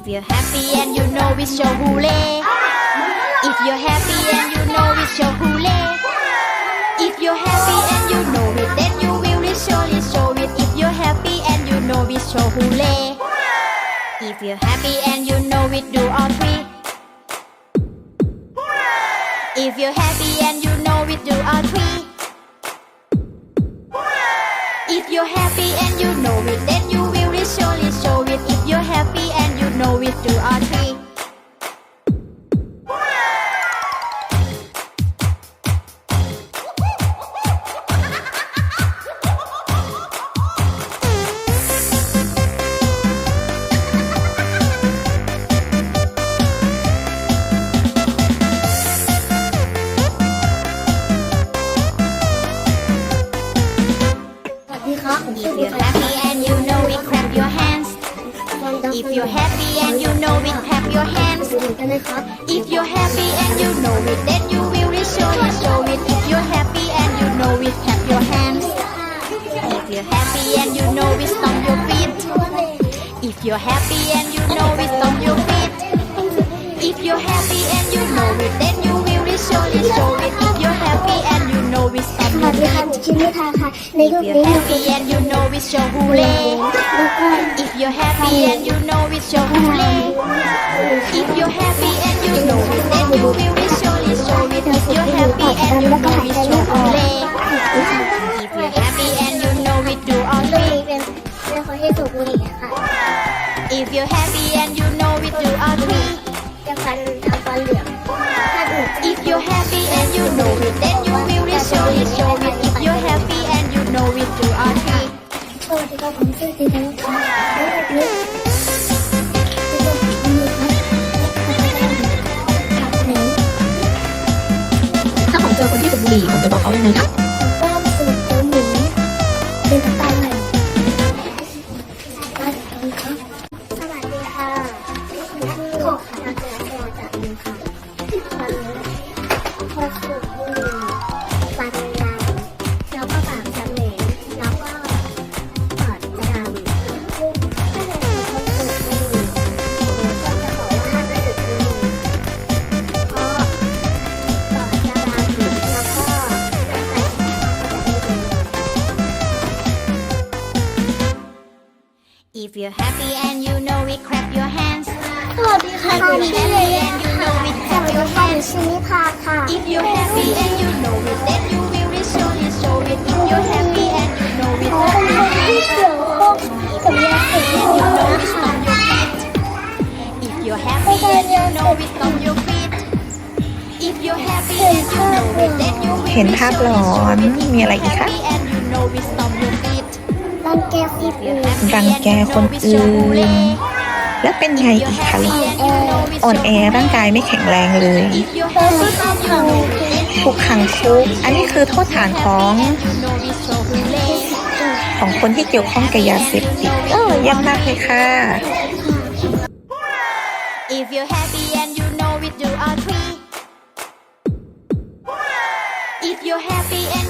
If you're happy and you know it, show hooray. If you're happy and you know it, show hooray. If you're happy and you know it, then you will surely show it. If you're happy and you know it, show hooray. If you're happy and you know it, do all three. If you're happy and you know it, do all three. If you're happy and you know it, then know it, do all three. If you're happy and you know it, clap your hands. If you're happy and you know it, clap your hands. If you're happy and you know it, then you will really show it, show it. If you're happy and you know it, clap your hands. If you're happy and you know it, stomp your feet. If you're happy and you know it, stomp your feet. If you're happy and you know it, then you will really show it, show it. If you're happy and know it, ส stomp วั your สดีค่ะ feet. ชิมิทาค่ะ ในรู If ป you're นี้เราจะ happy and you know it, show hooray. แล้วก็ If you're happy and you know it, show hooray. If you're happy and you know it, then you will surely show it. If you're happy and you know it, show hooray. If you're happy and you know it, do all ตรง three. นี้เป็นเป็นคนที่สูบบุหรี่ค่ะ If you're happy and you know it, do all three. จะฟันทำฟันเหลืองถ้าอื่น If you're happy and you know it, then you will surely show it. If you're happy and you know it, do all three. สวัสดีครับผมชื่อตีนันค่ะในรูปนี้เป็นรูปนี้ครับถ้าผมเจอคนที่สูบบุหรี่ผมจะบอกเขายังไงครับ If you're happy and you know it, clap your hands. สวัสดีค่ะ If หนู you're ชื่อ happy เลีย and you know it, สวัสดีค่ะหนูชื่อนิพาค่ะ If you're happy and you know it, then you will surely show it. If you're happy and you know it, เขา clap เป็น your คนที่ hands. เกี่ยวข้องกับยาเสพติด And you know นะ it, คะ stomp your feet. If you're happy and you know it, stomp your feet. If you're happy and you know it, then you will เห็นภาพหลอนมีอะไรอีกคะ happy and you know it, stomp your feet. รังแกคนอื่นรังแกคนอื่น แล้วเป็นไงอีกคะลูกอ่อนแอร่างกายไม่แข็งแรงเลยถูกขังคุก อันนี้คือโทษฐานของ ของคนที่เกี่ยวข้องกับยาเสพติดเออยี่ยมมากเลยค่ะ If you're happy and you know it, do all three. If you're happy and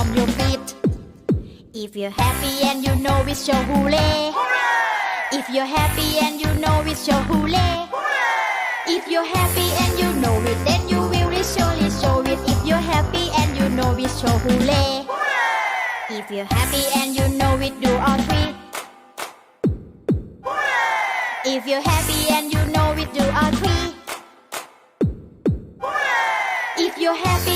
If you're happy and you know it, show hooray. If you're happy and you know it, show hooray. If you're happy and you know it, then you will really surely show it. If you're happy and you know it, show hooray. If you're happy and you know it, do all three. If you're happy and you know it, do all three. If you're happy